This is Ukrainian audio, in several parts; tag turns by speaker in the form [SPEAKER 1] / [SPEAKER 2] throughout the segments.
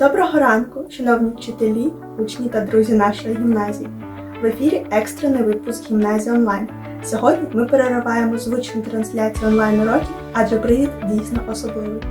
[SPEAKER 1] Доброго ранку, шановні вчителі, учні та друзі нашої гімназії. В ефірі екстрений випуск гімназії онлайн. Сьогодні ми перериваємо звучну трансляцію онлайн уроків, адже привіт дійсно особливий.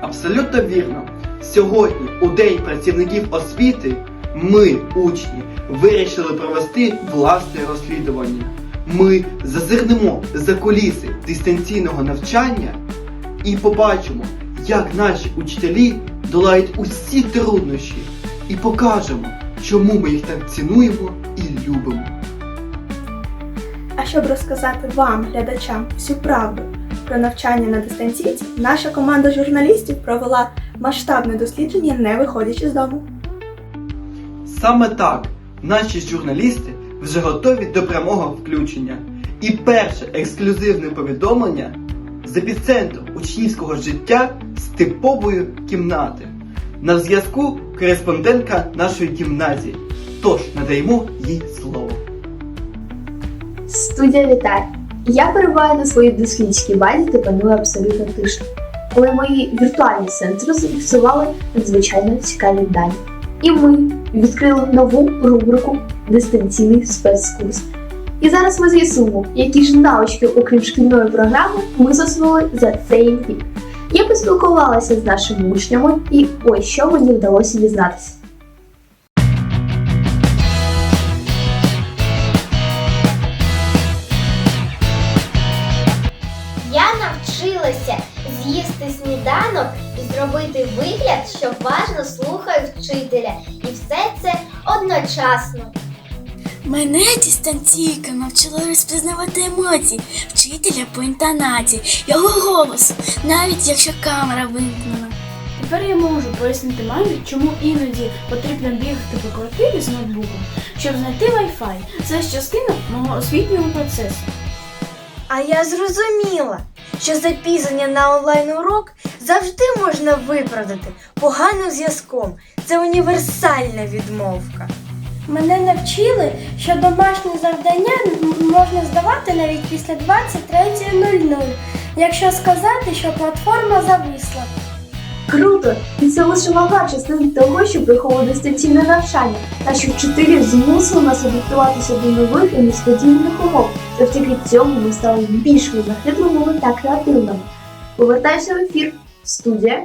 [SPEAKER 2] Абсолютно вірно. Сьогодні, у День працівників освіти, ми, учні, вирішили провести власне розслідування. Ми зазирнемо за куліси дистанційного навчання і побачимо, як наші учителі долають усі труднощі, і покажемо, чому ми їх так цінуємо і любимо.
[SPEAKER 1] А щоб розказати вам, глядачам, всю правду про навчання на дистанційці, наша команда журналістів провела масштабне дослідження, не виходячи з дому.
[SPEAKER 2] Саме так наші журналісти вже готові до прямого включення. І перше ексклюзивне повідомлення з епіцентру учнівського життя з типової кімнати. На зв'язку кореспондентка нашої гімназії. Тож надаємо їй слово.
[SPEAKER 3] Студія вітає! Я перебуваю на своїй дослідницькій базі та панує абсолютно тиша. Але мої віртуальні сенсори зафіксували надзвичайно цікаві дані. І ми відкрили нову рубрику Дистанційний спецкурс. І зараз ми з'ясуємо, які ж навички, окрім шкільної програми, ми засвоїли за цей рік. Я поспілкувалася з нашими учнями, і ось що мені вдалося дізнатися.
[SPEAKER 4] Я навчилася з'їсти сніданок і зробити вигляд, що уважно слухаю вчителя. І все це одночасно.
[SPEAKER 5] Мене дистанційка навчила розпізнавати емоції вчителя по інтонації, його голосу, навіть якщо камера вимкнена.
[SPEAKER 6] Тепер я можу пояснити мамі, чому іноді потрібно бігати по квартирі з ноутбуком, щоб знайти Wi-Fi. Це ж частина мого освітнього процесу.
[SPEAKER 7] А я зрозуміла, що запізнення на онлайн-урок завжди можна виправдати поганим зв'язком. Це універсальна відмовка.
[SPEAKER 8] Мене навчили, що домашні завдання можна здавати навіть після 23.00, якщо сказати, що платформа зависла.
[SPEAKER 3] Круто! І це лише мала частина того, що приховує дистанційне навчання. Наші вчителі змусили нас адаптуватися до нових і несподіваних умов. Завдяки цьому ми стали більш винахідливими та креативними. Повертаємося в ефір. Студія.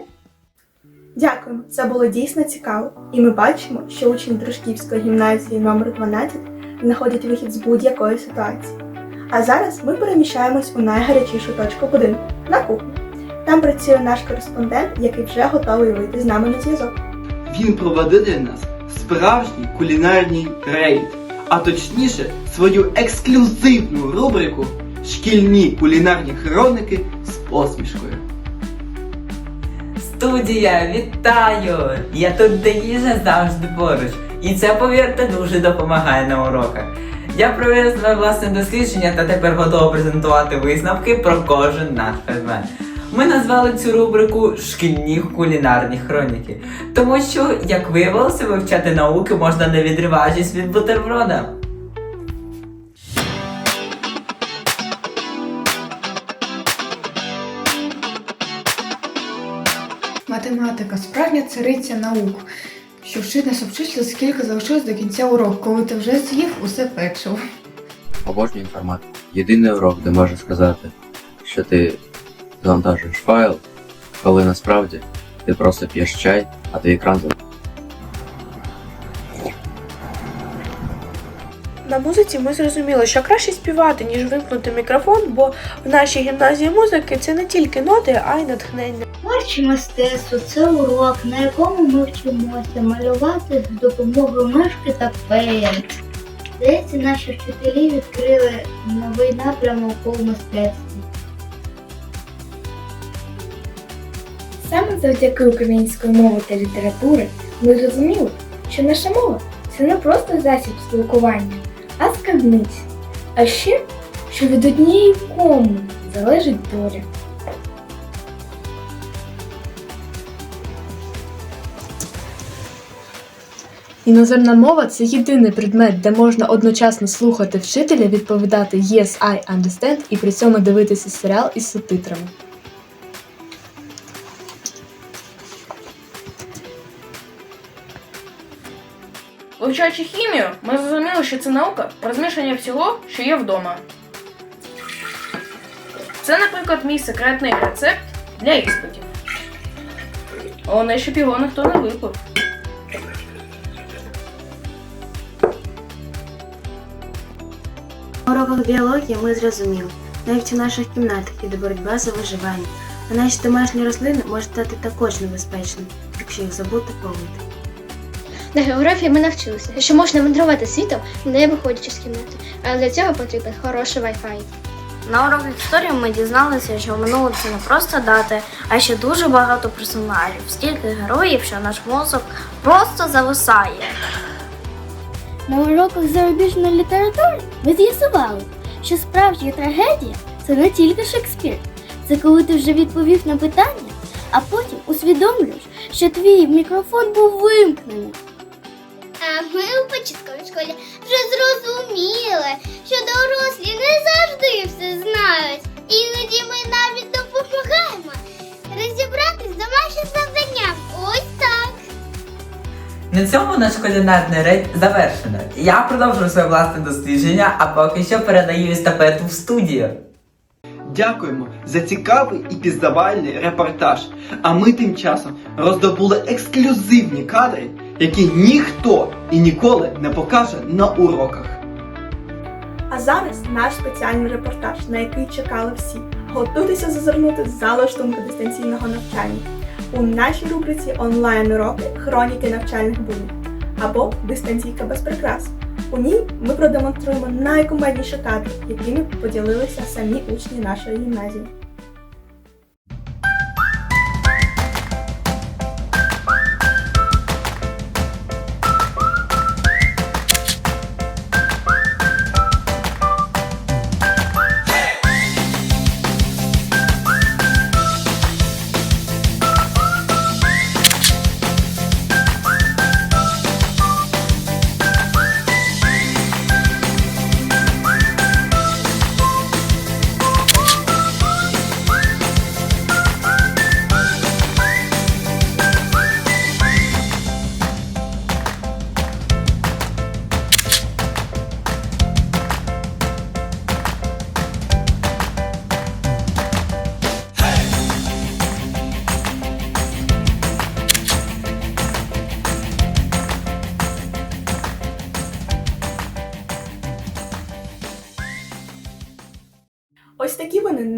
[SPEAKER 1] Дякуємо, це було дійсно цікаво. І ми бачимо, що учні Дружківської гімназії номер 12 знаходять вихід з будь-якої ситуації. А зараз ми переміщаємось у найгарячішу точку будинку на кухню. Там працює наш кореспондент, який вже готовий вийти з нами на зв'язок.
[SPEAKER 2] Він проведе для нас справжній кулінарний рейд, а точніше свою ексклюзивну рубрику Шкільні кулінарні хроники з посмішкою.
[SPEAKER 9] Студія, вітаю! Я тут де їжа завжди поруч. І це, повірте, дуже допомагає на уроках. Я провів своє власне дослідження та тепер готова презентувати висновки про кожен наш предмет. Ми назвали цю рубрику Шкільні кулінарні хроніки, тому що, як виявилося, вивчати науки можна не відриваючись від бутерброда.
[SPEAKER 10] Математика справжня цариця наук, що вчить нас обчислити, скільки залишилось до кінця уроку, коли ти вже з'їв усе печиво.
[SPEAKER 11] Обожнюю інформатику. Єдиний урок, де можу сказати, що ти завантажуєш файл, коли насправді ти просто п'єш чай, а твій екран
[SPEAKER 8] На музиці ми зрозуміли, що краще співати, ніж вимкнути мікрофон, бо в нашій гімназії музики це не тільки ноти, а й натхнення.
[SPEAKER 4] Творче мистецтво це урок, на якому ми вчимося малювати з допомогою мишки та пензля. Здається, наші вчителі відкрили новий напрямок у мистецтві.
[SPEAKER 8] Саме завдяки української мови та літератури ми зрозуміли, що наша мова це не просто засіб спілкування, а скарбниця. А ще, що від однієї коми залежить доля.
[SPEAKER 6] Іноземна мова це єдиний предмет, де можна одночасно слухати вчителя, відповідати Yes, I understand і при цьому дивитися серіал із субтитрами. Вивчаючи хімію, ми зрозуміли, що це наука про змішання всього, що є вдома. Це, наприклад, мій секретний рецепт для іспитів. Головне, щоб його ніхто не випив.
[SPEAKER 12] На уроках біології ми зрозуміли, навіть у наших кімнатах іде боротьба за виживання, а наші домашні рослини можуть стати також небезпечними, якщо їх забути полити.
[SPEAKER 13] На географії ми навчилися, що можна мандрувати світом, не виходячи з кімнати, але для цього потрібен хороший Wi-Fi.
[SPEAKER 5] На уроках історії ми дізналися, що минуле це не просто дати, а ще дуже багато персонажів, стільки героїв, що наш мозок просто зависає.
[SPEAKER 4] На уроках зарубіжної літератури ми з'ясували, що справжня трагедія це не тільки Шекспір. Це коли ти вже відповів на питання, а потім усвідомлюєш, що твій мікрофон був вимкнений.
[SPEAKER 13] А ми у початковій школі вже зрозуміли, що дорослі не завжди все знають. Іноді ми навіть допомагаємо розібратись з домашнім завданням. Ось так.
[SPEAKER 9] На цьому наш кулінарний рейд завершено. Я продовжую своє власне дослідження, а поки що передаю естафету в студію.
[SPEAKER 2] Дякуємо за цікавий і пізнавальний репортаж. А ми тим часом роздобули ексклюзивні кадри, які ніхто і ніколи не покаже на уроках.
[SPEAKER 1] А зараз наш спеціальний репортаж, на який чекали всі. Готуйтеся зазирнути з дистанційного навчання. У нашій рубриці онлайн-уроки хроніки навчальних буднів або дистанційка без прикрас. У ній ми продемонструємо найкумедніші кадри, якими поділилися самі учні нашої гімназії.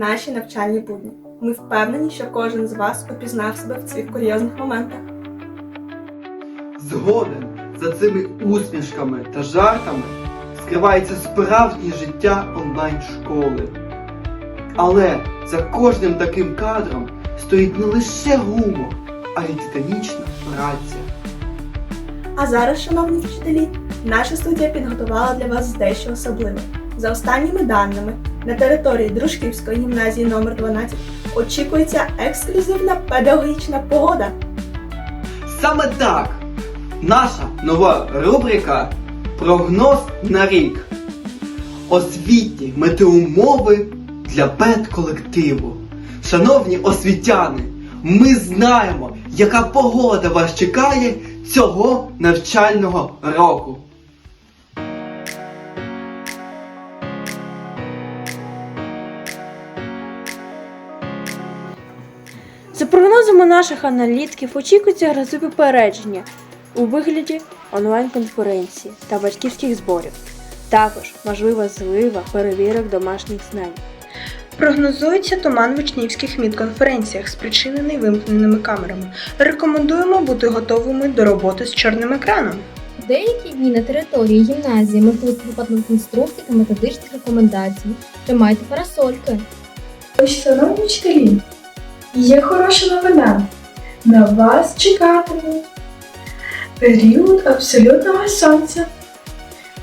[SPEAKER 1] Наші навчальні будні. Ми впевнені, що кожен з вас упізнав себе в цих курйозних моментах.
[SPEAKER 2] Згоден за цими усмішками та жартами скривається справжнє життя онлайн-школи. Але за кожним таким кадром стоїть не лише гумор, а й титанічна праця.
[SPEAKER 1] А зараз, шановні вчителі, наша студія підготувала для вас дещо особливе. За останніми даними, на території Дружківської гімназії номер 12 очікується ексклюзивна педагогічна погода.
[SPEAKER 2] Саме так! Наша нова рубрика Прогноз на рік. Освітні метеумови для педколективу. Шановні освітяни, ми знаємо, яка погода вас чекає цього навчального року.
[SPEAKER 14] За прогнозами наших аналітиків, очікується грози попередження у вигляді онлайн-конференції та батьківських зборів. Також можлива злива перевірок домашніх знань.
[SPEAKER 15] Прогнозується туман в учнівських мідконференціях, спричинений вимкненими камерами. Рекомендуємо бути готовими до роботи з чорним екраном.
[SPEAKER 16] Деякі дні на території гімназії можливо випадок інструкцій та методичних рекомендацій. Тримайте парасольки.
[SPEAKER 8] Ось, шановні вчителі, є хороша новина. На вас чекатиме період абсолютного сонця,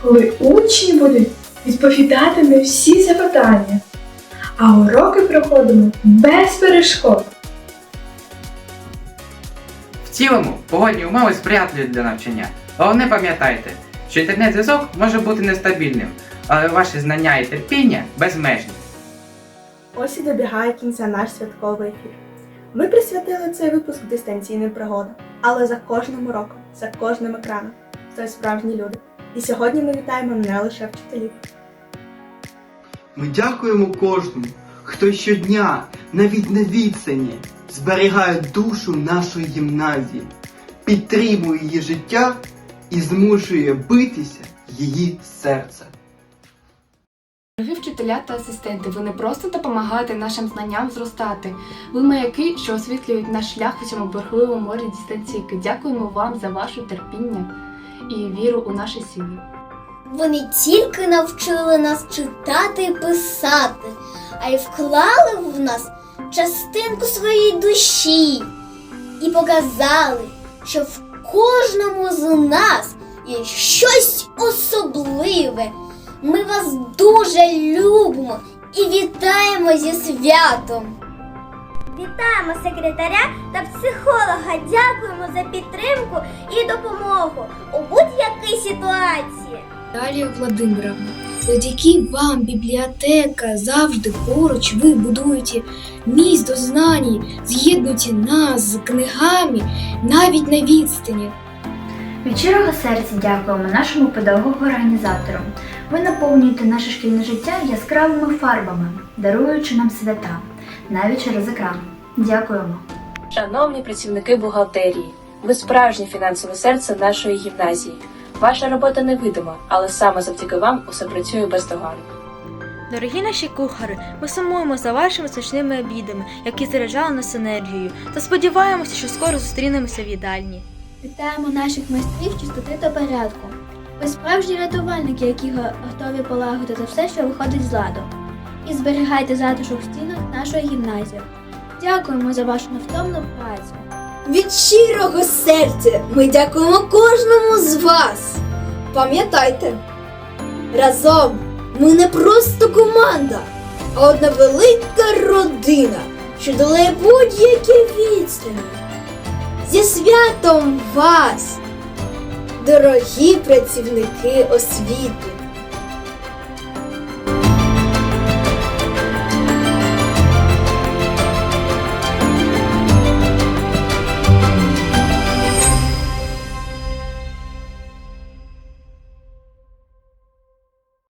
[SPEAKER 8] коли учні будуть відповідати на всі запитання, а уроки проходимо без перешкод.
[SPEAKER 17] В цілому, погодні умови сприятливі для навчання. Головне пам'ятайте, що інтернет-зв'язок може бути нестабільним, але ваші знання і терпіння безмежні.
[SPEAKER 1] Ось і добігає кінця наш святковий ефір. Ми присвятили цей випуск дистанційним пригодам, але за кожним уроком, за кожним екраном це справжні люди. І сьогодні ми вітаємо не лише вчителів.
[SPEAKER 2] Ми дякуємо кожному, хто щодня, навіть на відстані, зберігає душу нашої гімназії, підтримує її життя і змушує битися її серце.
[SPEAKER 18] Вчителя та асистенти, ви не просто допомагаєте нашим знанням зростати. Ви маяки, що освітлюють наш шлях у цьому бурхливому морі дистанційки. Дякуємо вам за ваше терпіння і віру у наші сили.
[SPEAKER 13] Вони тільки навчили нас читати і писати, а й вклали в нас частинку своєї душі і показали, що в кожному з нас є щось особливе. Ми вас дуже любимо і вітаємо зі святом. Вітаємо секретаря та психолога. Дякуємо за підтримку і допомогу у будь-якій ситуації.
[SPEAKER 19] Далі Владимировна, завдяки вам бібліотека завжди поруч ви будуєте міст до знань, з'єднуєте нас з книгами навіть на відстані.
[SPEAKER 20] Від щирого серця дякуємо нашому педагогу-організатору. Ви наповнюєте наше шкільне життя яскравими фарбами, даруючи нам свята, навіть через екран. Дякуємо.
[SPEAKER 14] Шановні працівники бухгалтерії, ви справжнє фінансове серце нашої гімназії. Ваша робота невидима, але саме завдяки вам усе працює бездоганно.
[SPEAKER 21] Дорогі наші кухари, ми сумуємо за вашими смачними обідами, які заряджали нас енергією, та сподіваємося, що скоро зустрінемося в їдальні.
[SPEAKER 22] Вітаємо наших майстрів чистоти та порядку. Ви справжні рятувальники, які готові полагодити все, що виходить з ладу. І зберігайте затишок стінок нашої гімназії. Дякуємо за вашу невтомну працю.
[SPEAKER 23] Від щирого серця ми дякуємо кожному з вас. Пам'ятайте, разом ми не просто команда, а одна велика родина, що долає будь-які відстані. Зі святом вас, дорогі працівники освіти!